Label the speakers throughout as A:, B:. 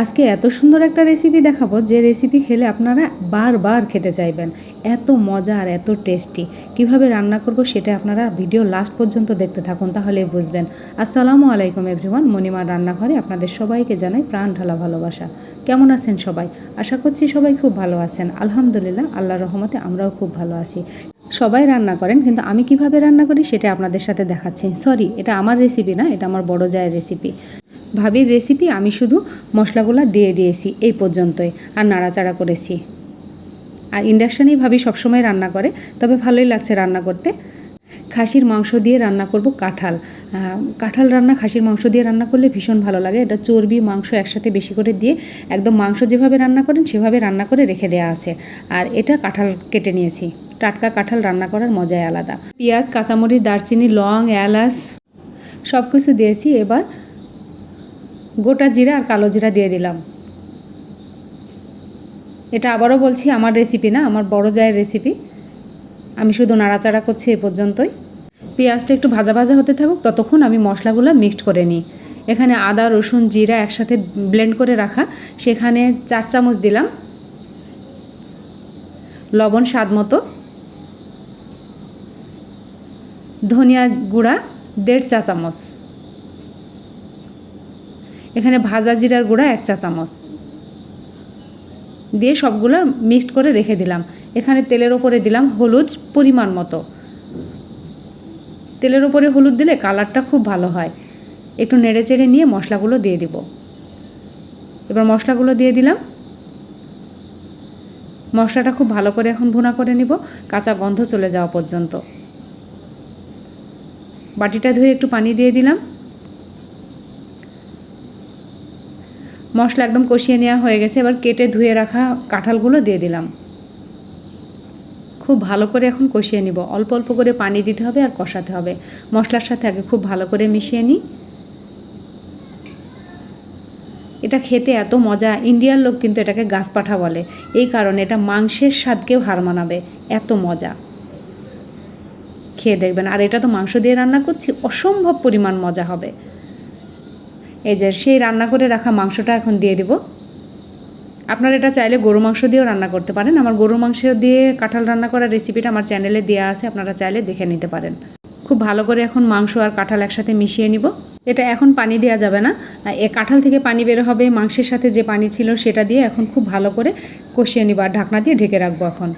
A: আজকে এত সুন্দর একটা রেসিপি দেখাবো, যে রেসিপি খেলে আপনারা বারবার খেতে চাইবেন। এত মজা আর এত টেস্টি কীভাবে রান্না করব সেটা আপনারা ভিডিও লাস্ট পর্যন্ত দেখতে থাকুন, তাহলে বুঝবেন। আসসালামু আলাইকুম এভরিওয়ান মণিমার রান্নাঘরে আপনাদের সবাইকে জানাই প্রাণ ঢালা ভালোবাসা। কেমন আছেন সবাই? আশা করছি সবাই খুব ভালো আছেন। আলহামদুলিল্লাহ আল্লাহ রহমতে আমরাও খুব ভালো আছি। সবাই রান্না করেন, কিন্তু আমি কীভাবে রান্না করি সেটা আপনাদের সাথে দেখাচ্ছি। সরি এটা আমার রেসিপি না, এটা আমার বড় জায়ের রেসিপি ভাবির রেসিপি আমি শুধু মশলাগুলো দিয়ে দিয়েছি, এই পর্যন্তই। আর নাড়াচাড়া করেছি। আর ইন্ডাকশানেই ভাবি সবসময় রান্না করে, তবে ভালোই লাগছে রান্না করতে। খাসির মাংস দিয়ে রান্না করব কাঁঠাল। কাঁঠাল রান্না, খাসির মাংস দিয়ে রান্না করলে ভীষণ ভালো লাগে। এটা চর্বি, মাংস একসাথে বেশি করে দিয়ে একদম মাংস যেভাবে রান্না করেন, সেভাবে রান্না করে রেখে দেওয়া আছে। আর এটা কাঁঠাল কেটে নিয়েছি। টাটকা কাঁঠাল রান্না করার মজাই আলাদা। পেঁয়াজ, কাঁচামরিচ, দারচিনি, লং, এলাচ সব কিছু দিয়েছি। এবার গোটা জিরা আর কালো জিরা দিয়ে দিলাম। এটা আবারও বলছি, আমার রেসিপি না, আমার বড় জায়ের রেসিপি আমি শুধু নাড়াচাড়া করছি এ পর্যন্তই। পেঁয়াজটা একটু ভাজা ভাজা হতে থাকুক, ততক্ষণ আমি মশলাগুলো মিক্সড করে নিই। এখানে আদা, রসুন, জিরা একসাথে ব্লেন্ড করে রাখা, সেখানে চার চামচ দিলাম। লবণ স্বাদ মতো। ধনিয়া গুঁড়া, দেড় চা চামচ। এখানে ভাজা জিরার গুঁড়া এক চা চামচ। দিয়ে সবগুলো মিক্সড করে রেখে দিলাম। এখানে তেলের ওপরে দিলাম হলুদ পরিমাণ মতো। তেলের ওপরে হলুদ দিলে কালারটা খুব ভালো হয়। একটু নেড়ে চেড়ে নিয়ে মশলাগুলো দিয়ে দিব। এবার মশলাগুলো দিয়ে দিলাম। মশলাটা খুব ভালো করে এখন ভুনা করে নিব। কাঁচা গন্ধ চলে যাওয়া পর্যন্ত। বাটিটা ধুয়ে একটু পানি দিয়ে দিলাম। মশলা একদম কষিয়ে নেওয়া হয়ে গেছে। এবার কেটে ধুয়ে রাখা কাঁঠালগুলো দিয়ে দিলাম। খুব ভালো করে এখন কষিয়ে নিব। অল্প অল্প করে পানি দিতে হবে আর কষাতে হবে। মশলার সাথে আগে খুব ভালো করে মিশিয়ে নিই। এটা খেতে এত মজা। ইন্ডিয়ার লোক কিন্তু এটাকে গাছপাঠা বলে। এই কারণে এটা মাংসের স্বাদকেও হার মানাবে। এত মজা। খেয়ে দেখবেন। আর এটা তো মাংস দিয়ে রান্না করছি। অসম্ভব পরিমাণ মজা হবে। এই যে সেই রান্না করে রাখা মাংসটা এখন দিয়ে দিব। আপনারা এটা চাইলে গরু মাংস দিয়েও রান্না করতে পারেন। আমার গরু মাংস দিয়ে কাঁঠাল রান্না করার রেসিপিটা আমার চ্যানেলে দেওয়া আছে, আপনারা চাইলে দেখে নিতে পারেন। খুব ভালো করে এখন মাংস আর কাঁঠাল একসাথে মিশিয়ে নিব। এটা এখন পানি দেওয়া যাবে না। এ কাঁঠাল থেকে পানি বের হবে, মাংসের সাথে যে পানি ছিল সেটা দিয়ে এখন খুব ভালো করে কষিয়ে নিব আর ঢাকনা দিয়ে ঢেকে রাখব এখন।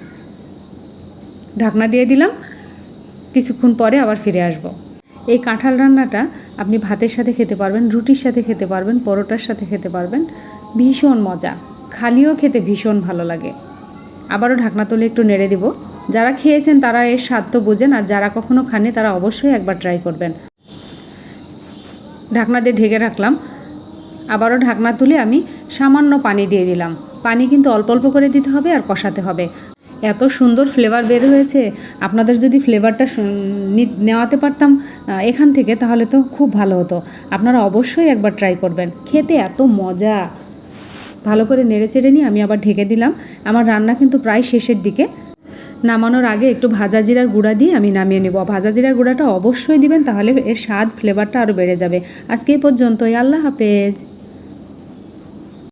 A: ঢাকনা দিয়ে দিলাম, কিছুক্ষণ পরে আবার ফিরে আসব। এই কাঁঠাল রান্নাটা আপনি ভাতের সাথে খেতে পারবেন, রুটির সাথে খেতে পারবেন, পরোটার সাথে খেতে পারবেন। ভীষণ মজা। খালিও খেতে ভীষণ ভালো লাগে। আবারও ঢাকনা তুলে একটু নেড়ে দিব। যারা খেয়েছেন তারা এর স্বাদ তো বোঝেন, আর যারা কখনো খাননি তারা অবশ্যই একবার ট্রাই করবেন। ঢাকনা দিয়ে ঢেকে রাখলাম। আবারও ঢাকনা তুলে আমি সামান্য পানি দিয়ে দিলাম। পানি কিন্তু অল্প অল্প করে দিতে হবে আর কষাতে হবে। এত সুন্দর ফ্লেভার বের হয়েছে। আপনাদের যদি ফ্লেভারটা নেওয়াতে পারতাম এখান থেকে, তাহলে তো খুব ভালো হতো। আপনারা অবশ্যই একবার ট্রাই করবেন। খেতে এত মজা। ভালো করে নেড়ে চেড়ে নিয়ে আমি আবার ঢেকে দিলাম। আমার রান্না কিন্তু প্রায় শেষের দিকে। নামানোর আগে একটু ভাজা জিরার গুঁড়া দিয়ে আমি নামিয়ে নেব। ভাজা জিরার গুঁড়াটা অবশ্যই দিবেন, তাহলে এর স্বাদ ফ্লেভারটা আরও বেড়ে যাবে। আজকে এই পর্যন্তই। আল্লাহ হাফেজ।